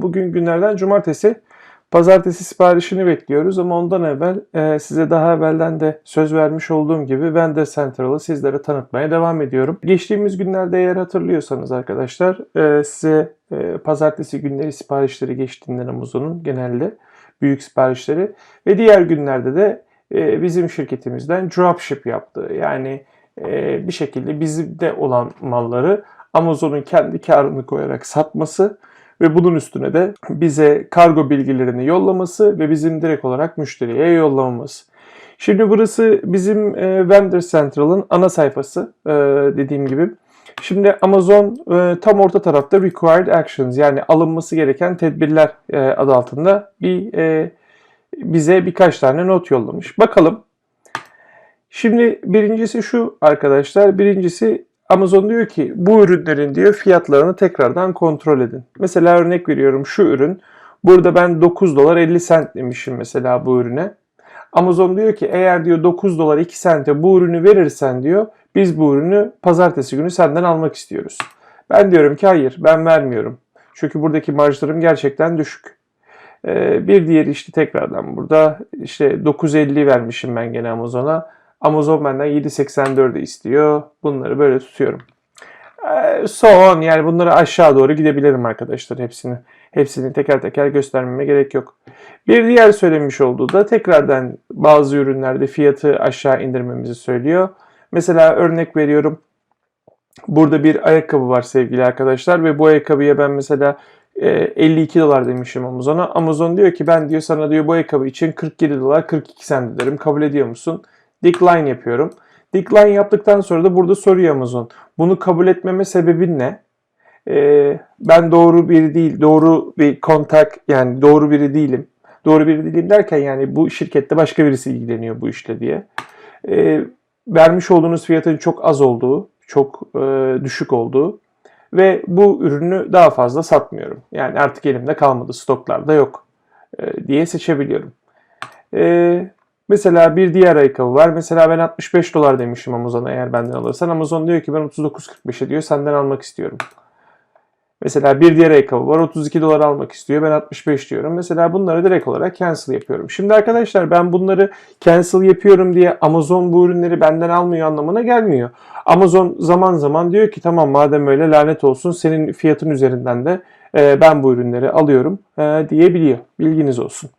Bugün günlerden cumartesi. Pazartesi siparişini bekliyoruz ama ondan evvel e, size daha evvelden de söz vermiş olduğum gibi Vendor Central'ı sizlere tanıtmaya devam ediyorum. Geçtiğimiz günlerde eğer hatırlıyorsanız arkadaşlar e, size e, pazartesi günleri siparişleri geçtiğinden Amazon'un genelde büyük siparişleri ve diğer günlerde de e, bizim şirketimizden dropship yaptığı yani e, bir şekilde bizde olan malları Amazon'un kendi karını koyarak satması ve bunun üstüne de bize kargo bilgilerini yollaması ve bizim direkt olarak müşteriye yollamamız. Şimdi burası bizim e, Vendor Central'ın ana sayfası e, dediğim gibi. Şimdi Amazon e, tam orta tarafta Required Actions yani alınması gereken tedbirler e, adı altında bir e, bize birkaç tane not yollamış. Bakalım. Şimdi birincisi şu arkadaşlar. Birincisi Amazon diyor ki bu ürünlerin diyor fiyatlarını tekrardan kontrol edin. Mesela örnek veriyorum şu ürün. Burada ben 9 dolar 50 sent demişim mesela bu ürüne. Amazon diyor ki eğer diyor 9 dolar 2 sente bu ürünü verirsen diyor biz bu ürünü pazartesi günü senden almak istiyoruz. Ben diyorum ki hayır ben vermiyorum. Çünkü buradaki marjlarım gerçekten düşük. Ee, bir diğer işte tekrardan burada işte 9.50 vermişim ben gene Amazon'a. Amazon benden 7.84'e istiyor. Bunları böyle tutuyorum. Ee, son yani bunları aşağı doğru gidebilirim arkadaşlar hepsini. Hepsini teker teker göstermeme gerek yok. Bir diğer söylemiş olduğu da tekrardan bazı ürünlerde fiyatı aşağı indirmemizi söylüyor. Mesela örnek veriyorum. Burada bir ayakkabı var sevgili arkadaşlar ve bu ayakkabıya ben mesela 52 dolar demişim Amazon'a. Amazon diyor ki ben diyor sana diyor bu ayakkabı için 47 dolar 42 sent ederim. Kabul ediyor musun? Decline yapıyorum. Decline yaptıktan sonra da burada soruyor Amazon. Bunu kabul etmeme sebebin ne? Ee, ben doğru biri değil, doğru bir kontak yani doğru biri değilim. Doğru biri değilim derken yani bu şirkette başka birisi ilgileniyor bu işle diye. Ee, vermiş olduğunuz fiyatın çok az olduğu, çok e, düşük olduğu ve bu ürünü daha fazla satmıyorum. Yani artık elimde kalmadı, stoklarda yok e, diye seçebiliyorum. E, mesela bir diğer ayakkabı var. Mesela ben 65 dolar demişim Amazon'a eğer benden alırsan. Amazon diyor ki ben 39.45'e diyor senden almak istiyorum. Mesela bir diğer ayakkabı var 32 dolar almak istiyor ben 65 diyorum. Mesela bunları direkt olarak cancel yapıyorum. Şimdi arkadaşlar ben bunları cancel yapıyorum diye Amazon bu ürünleri benden almıyor anlamına gelmiyor. Amazon zaman zaman diyor ki tamam madem öyle lanet olsun senin fiyatın üzerinden de ben bu ürünleri alıyorum diyebiliyor. Bilginiz olsun.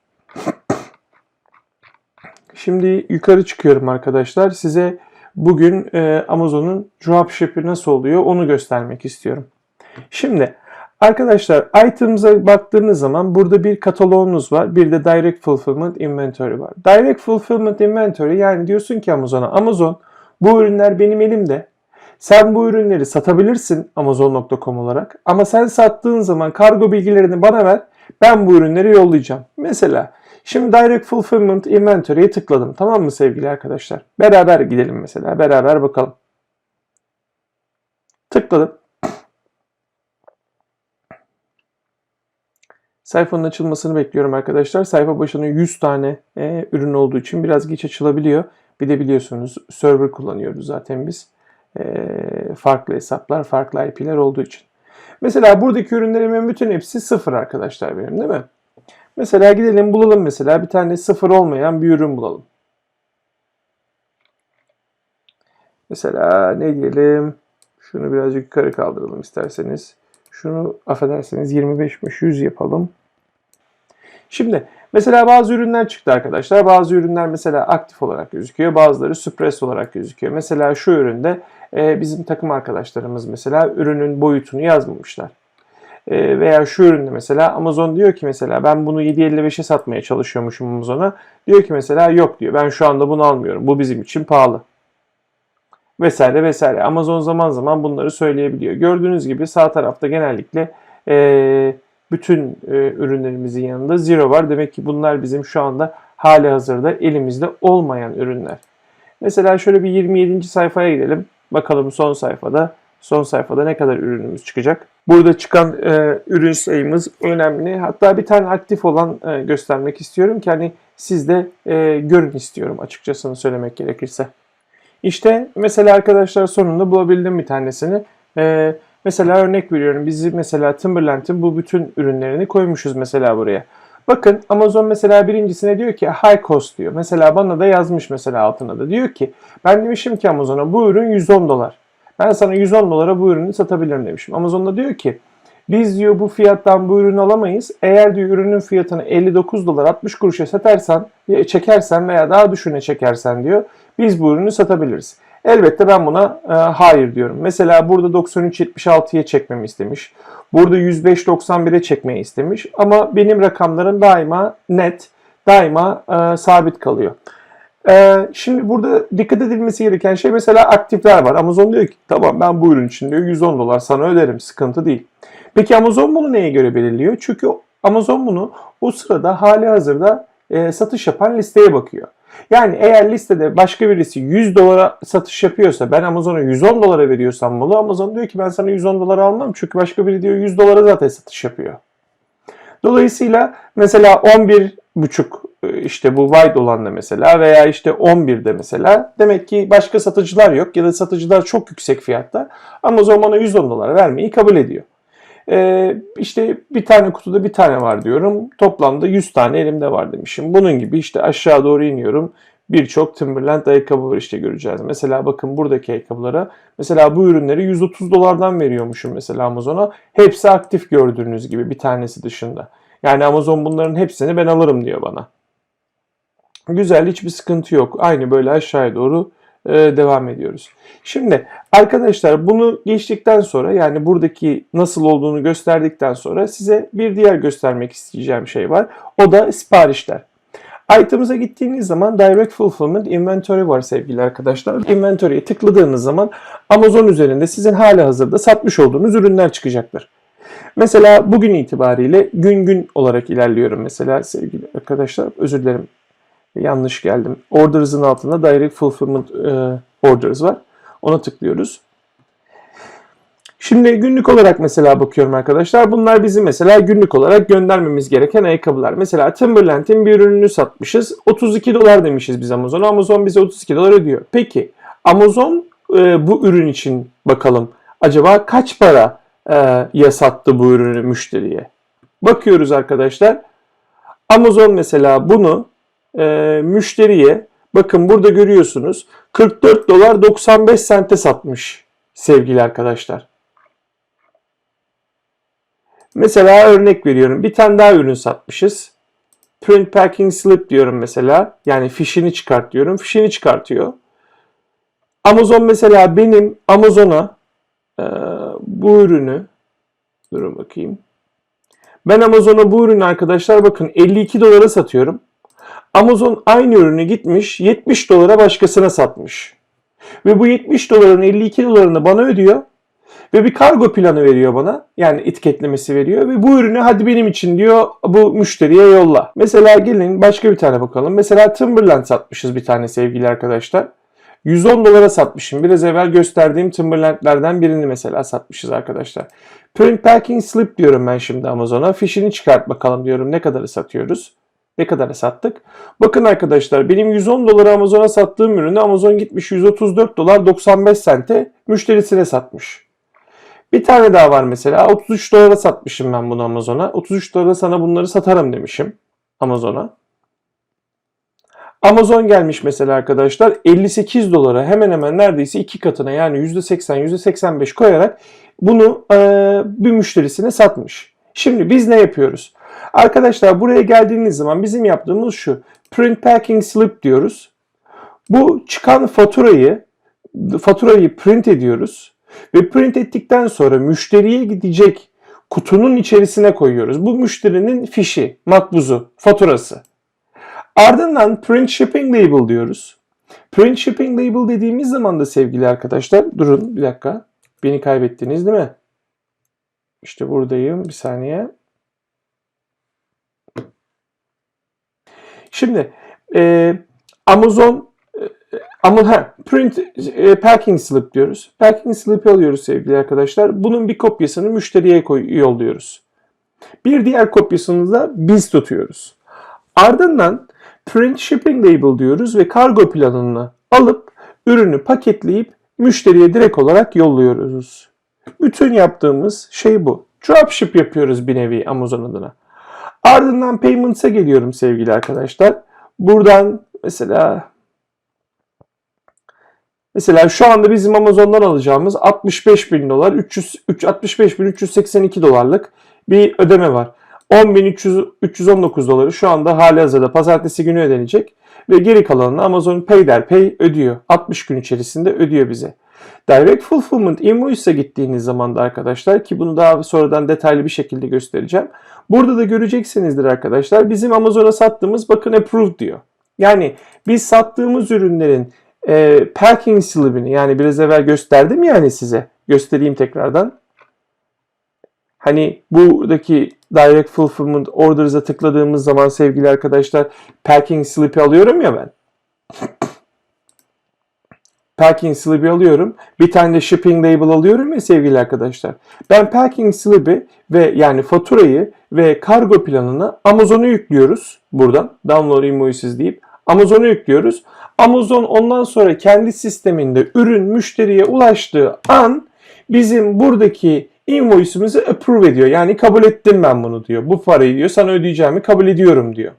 Şimdi yukarı çıkıyorum arkadaşlar. Size bugün e, Amazon'un dropship'i nasıl oluyor onu göstermek istiyorum. Şimdi arkadaşlar items'a baktığınız zaman burada bir kataloğunuz var. Bir de Direct Fulfillment Inventory var. Direct Fulfillment Inventory yani diyorsun ki Amazon'a Amazon bu ürünler benim elimde. Sen bu ürünleri satabilirsin Amazon.com olarak ama sen sattığın zaman kargo bilgilerini bana ver. Ben bu ürünleri yollayacağım. Mesela şimdi Direct Fulfillment Inventory'ye tıkladım. Tamam mı sevgili arkadaşlar? Beraber gidelim mesela. Beraber bakalım. Tıkladım. Sayfanın açılmasını bekliyorum arkadaşlar. Sayfa başına 100 tane e, ürün olduğu için biraz geç açılabiliyor. Bir de biliyorsunuz server kullanıyoruz zaten biz. E, farklı hesaplar, farklı IP'ler olduğu için. Mesela buradaki ürünlerimin bütün hepsi sıfır arkadaşlar benim değil mi? Mesela gidelim bulalım mesela bir tane sıfır olmayan bir ürün bulalım. Mesela ne diyelim? Şunu birazcık yukarı kaldıralım isterseniz. Şunu affederseniz 25'miş 100 yapalım. Şimdi mesela bazı ürünler çıktı arkadaşlar. Bazı ürünler mesela aktif olarak gözüküyor. Bazıları suppress olarak gözüküyor. Mesela şu üründe e, bizim takım arkadaşlarımız mesela ürünün boyutunu yazmamışlar. E, veya şu üründe mesela Amazon diyor ki mesela ben bunu 7.55'e satmaya çalışıyormuşum Amazon'a. Diyor ki mesela yok diyor ben şu anda bunu almıyorum. Bu bizim için pahalı vesaire vesaire. Amazon zaman zaman bunları söyleyebiliyor. Gördüğünüz gibi sağ tarafta genellikle e, bütün e, ürünlerimizin yanında zero var. Demek ki bunlar bizim şu anda hali hazırda elimizde olmayan ürünler. Mesela şöyle bir 27. sayfaya gidelim. Bakalım son sayfada son sayfada ne kadar ürünümüz çıkacak. Burada çıkan e, ürün sayımız önemli. Hatta bir tane aktif olan e, göstermek istiyorum ki hani siz de e, görün istiyorum açıkçası söylemek gerekirse. İşte mesela arkadaşlar sonunda bulabildim bir tanesini. Ee, Mesela örnek veriyorum. Bizi mesela Timberland'in bu bütün ürünlerini koymuşuz mesela buraya. Bakın Amazon mesela birincisine diyor ki high cost diyor. Mesela bana da yazmış mesela altına da. Diyor ki ben demişim ki Amazon'a bu ürün 110 dolar. Ben sana 110 dolara bu ürünü satabilirim demişim. Amazon da diyor ki biz diyor bu fiyattan bu ürünü alamayız. Eğer diyor ürünün fiyatını 59 dolar 60 kuruşa satarsan, e, çekersen veya daha düşüne çekersen diyor biz bu ürünü satabiliriz. Elbette ben buna e, hayır diyorum. Mesela burada 93.76'ya çekmemi istemiş. Burada 105.91'e çekmeyi istemiş. Ama benim rakamlarım daima net, daima e, sabit kalıyor. E, şimdi burada dikkat edilmesi gereken şey mesela aktifler var. Amazon diyor ki tamam ben bu ürün için diyor 110 dolar sana öderim sıkıntı değil. Peki Amazon bunu neye göre belirliyor? Çünkü Amazon bunu o sırada hali hazırda e, satış yapan listeye bakıyor. Yani eğer listede başka birisi 100 dolara satış yapıyorsa ben Amazon'a 110 dolara veriyorsam malı Amazon diyor ki ben sana 110 dolara almam çünkü başka biri diyor 100 dolara zaten satış yapıyor. Dolayısıyla mesela 11 buçuk işte bu wide olanla mesela veya işte 11'de mesela demek ki başka satıcılar yok ya da satıcılar çok yüksek fiyatta Amazon bana 110 dolara vermeyi kabul ediyor. Ee, işte bir tane kutuda bir tane var diyorum. Toplamda 100 tane elimde var demişim. Bunun gibi işte aşağı doğru iniyorum. Birçok Timberland ayakkabı var işte göreceğiz. Mesela bakın buradaki ayakkabılara. Mesela bu ürünleri 130 dolardan veriyormuşum mesela Amazon'a. Hepsi aktif gördüğünüz gibi bir tanesi dışında. Yani Amazon bunların hepsini ben alırım diyor bana. Güzel hiçbir sıkıntı yok. Aynı böyle aşağıya doğru e, devam ediyoruz. Şimdi arkadaşlar bunu geçtikten sonra yani buradaki nasıl olduğunu gösterdikten sonra size bir diğer göstermek isteyeceğim şey var. O da siparişler. Items'a gittiğiniz zaman Direct Fulfillment Inventory var sevgili arkadaşlar. Inventory'ye tıkladığınız zaman Amazon üzerinde sizin hali hazırda satmış olduğunuz ürünler çıkacaktır. Mesela bugün itibariyle gün gün olarak ilerliyorum mesela sevgili arkadaşlar. Özür dilerim yanlış geldim. Orders'ın altında Direct Fulfillment e, Orders var. Ona tıklıyoruz. Şimdi günlük olarak mesela bakıyorum arkadaşlar. Bunlar bizim mesela günlük olarak göndermemiz gereken ayakkabılar. Mesela Timberland'in bir ürününü satmışız. 32 dolar demişiz biz Amazon'a. Amazon bize 32 dolar ödüyor. Peki Amazon e, bu ürün için bakalım. Acaba kaç para e, ya sattı bu ürünü müşteriye? Bakıyoruz arkadaşlar. Amazon mesela bunu e, müşteriye bakın burada görüyorsunuz 44 dolar 95 sente satmış sevgili arkadaşlar. Mesela örnek veriyorum. Bir tane daha ürün satmışız. Print packing slip diyorum mesela. Yani fişini çıkart diyorum. Fişini çıkartıyor. Amazon mesela benim Amazon'a e, bu ürünü durun bakayım. Ben Amazon'a bu ürünü arkadaşlar bakın 52 dolara satıyorum. Amazon aynı ürünü gitmiş 70 dolara başkasına satmış. Ve bu 70 doların 52 dolarını bana ödüyor. Ve bir kargo planı veriyor bana. Yani etiketlemesi veriyor. Ve bu ürünü hadi benim için diyor bu müşteriye yolla. Mesela gelin başka bir tane bakalım. Mesela Timberland satmışız bir tane sevgili arkadaşlar. 110 dolara satmışım. Biraz evvel gösterdiğim Timberland'lerden birini mesela satmışız arkadaşlar. Print Packing Slip diyorum ben şimdi Amazon'a. Fişini çıkart bakalım diyorum ne kadarı satıyoruz. Ne kadara sattık? Bakın arkadaşlar benim 110 dolara Amazon'a sattığım ürünü Amazon gitmiş 134 dolar 95 sente müşterisine satmış. Bir tane daha var mesela 33 dolara satmışım ben bunu Amazon'a. 33 dolara sana bunları satarım demişim Amazon'a. Amazon gelmiş mesela arkadaşlar 58 dolara hemen hemen neredeyse iki katına yani %80 %85 koyarak bunu e, bir müşterisine satmış. Şimdi biz ne yapıyoruz? Arkadaşlar buraya geldiğiniz zaman bizim yaptığımız şu. Print packing slip diyoruz. Bu çıkan faturayı faturayı print ediyoruz ve print ettikten sonra müşteriye gidecek kutunun içerisine koyuyoruz. Bu müşterinin fişi, makbuzu, faturası. Ardından print shipping label diyoruz. Print shipping label dediğimiz zaman da sevgili arkadaşlar durun bir dakika. Beni kaybettiniz değil mi? İşte buradayım bir saniye. Şimdi e, Amazon e, ama ha, print e, packing slip diyoruz. Packing slip'i alıyoruz sevgili arkadaşlar. Bunun bir kopyasını müşteriye koy, yolluyoruz. Bir diğer kopyasını da biz tutuyoruz. Ardından print shipping label diyoruz ve kargo planını alıp ürünü paketleyip müşteriye direkt olarak yolluyoruz. bütün yaptığımız şey bu. Dropship yapıyoruz bir nevi Amazon adına. Ardından Payments'a geliyorum sevgili arkadaşlar. Buradan mesela Mesela şu anda bizim Amazon'dan alacağımız 65 bin dolar, 300, 65 bin 382 dolarlık bir ödeme var. 10.319 doları şu anda hali hazırda pazartesi günü ödenecek ve geri kalanını Amazon Payderpay ödüyor. 60 gün içerisinde ödüyor bize. Direct Fulfillment Invoice'a gittiğiniz zaman da arkadaşlar ki bunu daha sonradan detaylı bir şekilde göstereceğim. Burada da göreceksinizdir arkadaşlar. Bizim Amazon'a sattığımız bakın approved diyor. Yani biz sattığımız ürünlerin e, packing slibini yani biraz evvel gösterdim yani size. Göstereyim tekrardan. Hani buradaki Direct Fulfillment Orders'a tıkladığımız zaman sevgili arkadaşlar packing slip'i alıyorum ya ben. Packing slip'i alıyorum. Bir tane de shipping label alıyorum ya sevgili arkadaşlar. Ben packing slip'i ve yani faturayı ve kargo planını Amazon'a yüklüyoruz buradan. Download invoices deyip Amazon'a yüklüyoruz. Amazon ondan sonra kendi sisteminde ürün müşteriye ulaştığı an bizim buradaki invoice'imizi approve ediyor. Yani kabul ettim ben bunu diyor. Bu parayı diyor sana ödeyeceğimi kabul ediyorum diyor.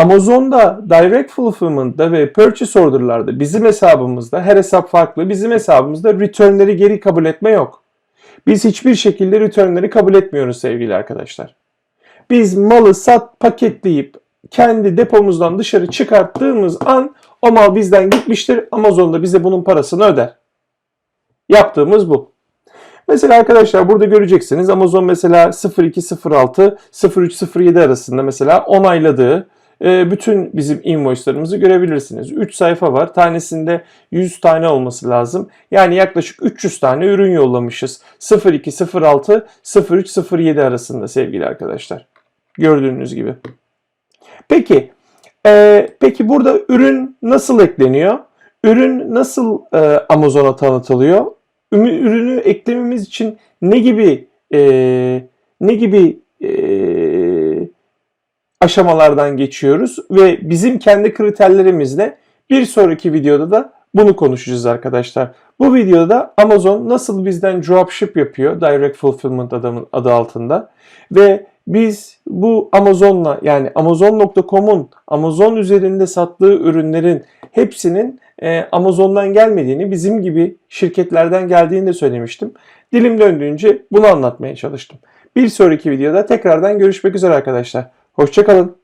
Amazon'da Direct Fulfillment'da ve Purchase Order'larda bizim hesabımızda her hesap farklı. Bizim hesabımızda return'leri geri kabul etme yok. Biz hiçbir şekilde return'leri kabul etmiyoruz sevgili arkadaşlar. Biz malı sat paketleyip kendi depomuzdan dışarı çıkarttığımız an o mal bizden gitmiştir. Amazon da bize bunun parasını öder. Yaptığımız bu. Mesela arkadaşlar burada göreceksiniz Amazon mesela 0206 0307 arasında mesela onayladığı bütün bizim invoice'larımızı görebilirsiniz. 3 sayfa var. Tanesinde 100 tane olması lazım. Yani yaklaşık 300 tane ürün yollamışız. 0206 0307 arasında sevgili arkadaşlar. Gördüğünüz gibi. Peki, e, peki burada ürün nasıl ekleniyor? Ürün nasıl e, Amazon'a tanıtılıyor? Ürünü eklememiz için ne gibi e, ne gibi e, aşamalardan geçiyoruz ve bizim kendi kriterlerimizle bir sonraki videoda da bunu konuşacağız arkadaşlar. Bu videoda Amazon nasıl bizden dropship yapıyor Direct Fulfillment adamın adı altında ve biz bu Amazon'la yani Amazon.com'un Amazon üzerinde sattığı ürünlerin hepsinin e, Amazon'dan gelmediğini, bizim gibi şirketlerden geldiğini de söylemiştim. Dilim döndüğünce bunu anlatmaya çalıştım. Bir sonraki videoda tekrardan görüşmek üzere arkadaşlar. Hoşçakalın.